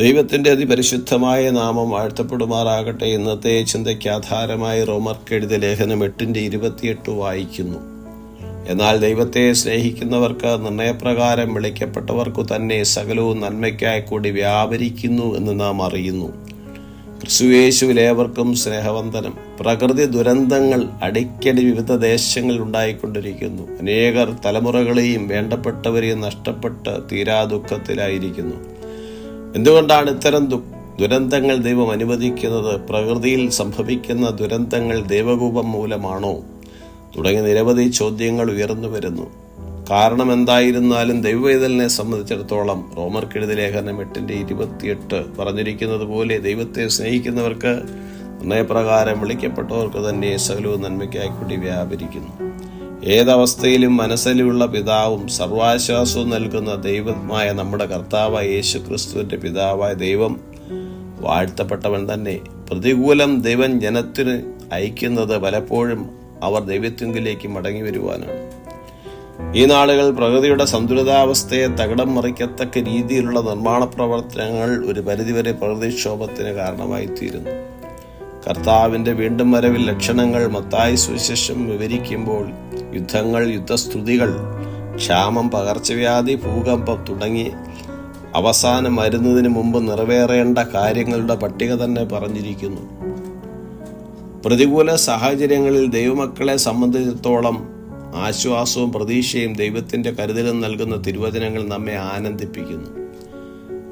ദൈവത്തിന്റെ അതിപരിശുദ്ധമായ നാമം വാഴ്ത്തപ്പെടുമാറാകട്ടെ. ഇന്നത്തെ ചിന്തയ്ക്ക് ആധാരമായി റോമർക്കെഴുതിയ ലേഖനം എട്ടിന്റെ ഇരുപത്തിയെട്ട് വായിക്കുന്നു. എന്നാൽ ദൈവത്തെ സ്നേഹിക്കുന്നവർക്ക് നിർണയപ്രകാരം വിളിക്കപ്പെട്ടവർക്കു തന്നെ സകലവും നന്മയ്ക്കായി കൂടി വ്യാപരിക്കുന്നു എന്ന് നാം അറിയുന്നു. ക്രിസ്തുവേശുവിലേവർക്കും സ്നേഹവന്ദനം. പ്രകൃതി ദുരന്തങ്ങൾ അടിക്കടി വിവിധ ദേശങ്ങളിൽ ഉണ്ടായിക്കൊണ്ടിരിക്കുന്നു. അനേകർ തലമുറകളെയും വേണ്ടപ്പെട്ടവരെയും നഷ്ടപ്പെട്ട് തീരാ ദുഃഖത്തിലായിരിക്കുന്നു. എന്തുകൊണ്ടാണ് ഇത്തരം ദുരന്തങ്ങൾ ദൈവം അനുവദിക്കുന്നത്? പ്രകൃതിയിൽ സംഭവിക്കുന്ന ദുരന്തങ്ങൾ ദൈവകൂപം മൂലമാണോ? തുടങ്ങിയ നിരവധി ചോദ്യങ്ങൾ ഉയർന്നു വരുന്നു. കാരണം എന്തായിരുന്നാലും ദൈവവേദലിനെ സംബന്ധിച്ചിടത്തോളം റോമർക്കെഴുതി ലേഖനം എട്ടിന്റെ ഇരുപത്തിയെട്ട് പറഞ്ഞിരിക്കുന്നത് പോലെ ദൈവത്തെ സ്നേഹിക്കുന്നവർക്ക് നിർണയപ്രകാരം വിളിക്കപ്പെട്ടവർക്ക് തന്നെ സകലവും നന്മയ്ക്കായി കൂടി വ്യാപരിക്കുന്നു. ഏതവസ്ഥയിലും മനസ്സിലുള്ള പിതാവും സർവാശ്വാസവും നൽകുന്ന ദൈവമായ നമ്മുടെ കർത്താവായ യേശു ക്രിസ്തുവിന്റെ പിതാവായ ദൈവം വാഴ്ത്തപ്പെട്ടവൻ തന്നെ. പ്രതികൂലം ദൈവം ജനത്തിന് അയക്കുന്നത് പലപ്പോഴും അവർ ദൈവത്വങ്കിലേക്ക് മടങ്ങി വരുവാനാണ്. ഈ നാളുകൾ പ്രകൃതിയുടെ സന്തുലിതാവസ്ഥയെ തകിടം മറിക്കത്തക്ക രീതിയിലുള്ള നിർമ്മാണ പ്രവർത്തനങ്ങൾ ഒരു പരിധിവരെ പ്രകൃതിക്ഷോഭത്തിന് കാരണമായി തീരുന്നു കർത്താവിന്റെ വീണ്ടും വരവിൽ ലക്ഷണങ്ങൾ മത്തായി സുവിശേഷം വിവരിക്കുമ്പോൾ യുദ്ധങ്ങൾ യുദ്ധസ്തുതികൾ ക്ഷാമം പകർച്ചവ്യാധി ഭൂകമ്പം തുടങ്ങി അവസാനം വരുന്നതിന് മുമ്പ് നിറവേറേണ്ട കാര്യങ്ങളുടെ പട്ടിക തന്നെ പറഞ്ഞിരിക്കുന്നു. പ്രതികൂല സാഹചര്യങ്ങളിൽ ദൈവമക്കളെ സംബന്ധിച്ചിടത്തോളം ആശ്വാസവും പ്രതീക്ഷയും ദൈവത്തിന്റെ കരുതലും നൽകുന്ന തിരുവചനങ്ങൾ നമ്മെ ആനന്ദിപ്പിക്കുന്നു.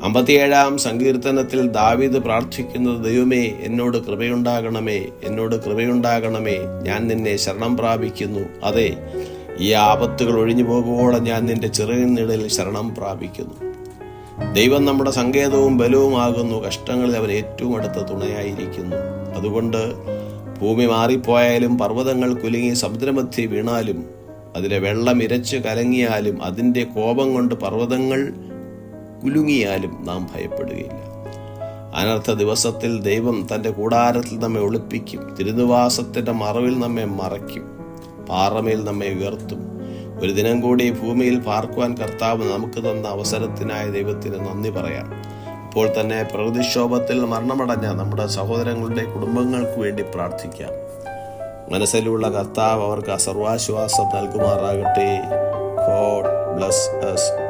അമ്പത്തിയേഴാം സങ്കീർത്തനത്തിൽ ദാവീദ് പ്രാർത്ഥിക്കുന്നത് ദൈവമേ എന്നോട് കൃപയുണ്ടാകണമേ എന്നോട് കൃപയുണ്ടാകണമേ ഞാൻ നിന്നെ ശരണം പ്രാപിക്കുന്നു. അതെ ഈ ആപത്തുകൾ ഒഴിഞ്ഞു പോകുവോളം ഞാൻ നിന്റെ ചെറിയ നിഴലിൽ ശരണം പ്രാപിക്കുന്നു. ദൈവം നമ്മുടെ സങ്കേതവും ബലവുമാകുന്നു കഷ്ടങ്ങളിൽ അവൻ ഏറ്റവും അടുത്ത തുണയായിരിക്കുന്നു. അതുകൊണ്ട് ഭൂമി മാറിപ്പോയാലും പർവതങ്ങൾ കുലുങ്ങി സമുദ്രമധ്യ വീണാലും അതിലെ വെള്ളം ഇരച്ച് കലങ്ങിയാലും അതിന്റെ കോപം കൊണ്ട് പർവതങ്ങൾ കുലുങ്ങിയാലും നാം ഭയപ്പെടുകയില്ല. അനർത്ഥ ദിവസത്തിൽ ദൈവം തന്റെ കൂടാരത്തിൽ നമ്മെ ഒളിപ്പിക്കും. തിരുനിവാസത്തിന്റെ മറവിൽ നമ്മെ മറയ്ക്കും. പാറമേൽ നമ്മെ ഉയർത്തും. ഒരു ദിനം കൂടി ഭൂമിയിൽ പാർക്കുവാൻ കർത്താവ് നമുക്ക് തന്ന അവസരത്തിനായ ദൈവത്തിന് നന്ദി പറയാം. ഇപ്പോൾ തന്നെ പ്രകൃതിക്ഷോഭത്തിൽ മരണമടഞ്ഞ നമ്മുടെ സഹോദരങ്ങളുടെ കുടുംബങ്ങൾക്ക് വേണ്ടി പ്രാർത്ഥിക്കാം. മനസ്സിലുള്ള കർത്താവ് അവർക്ക് സർവാശ്വാസം നൽകുമാറാകട്ടെ. God bless us.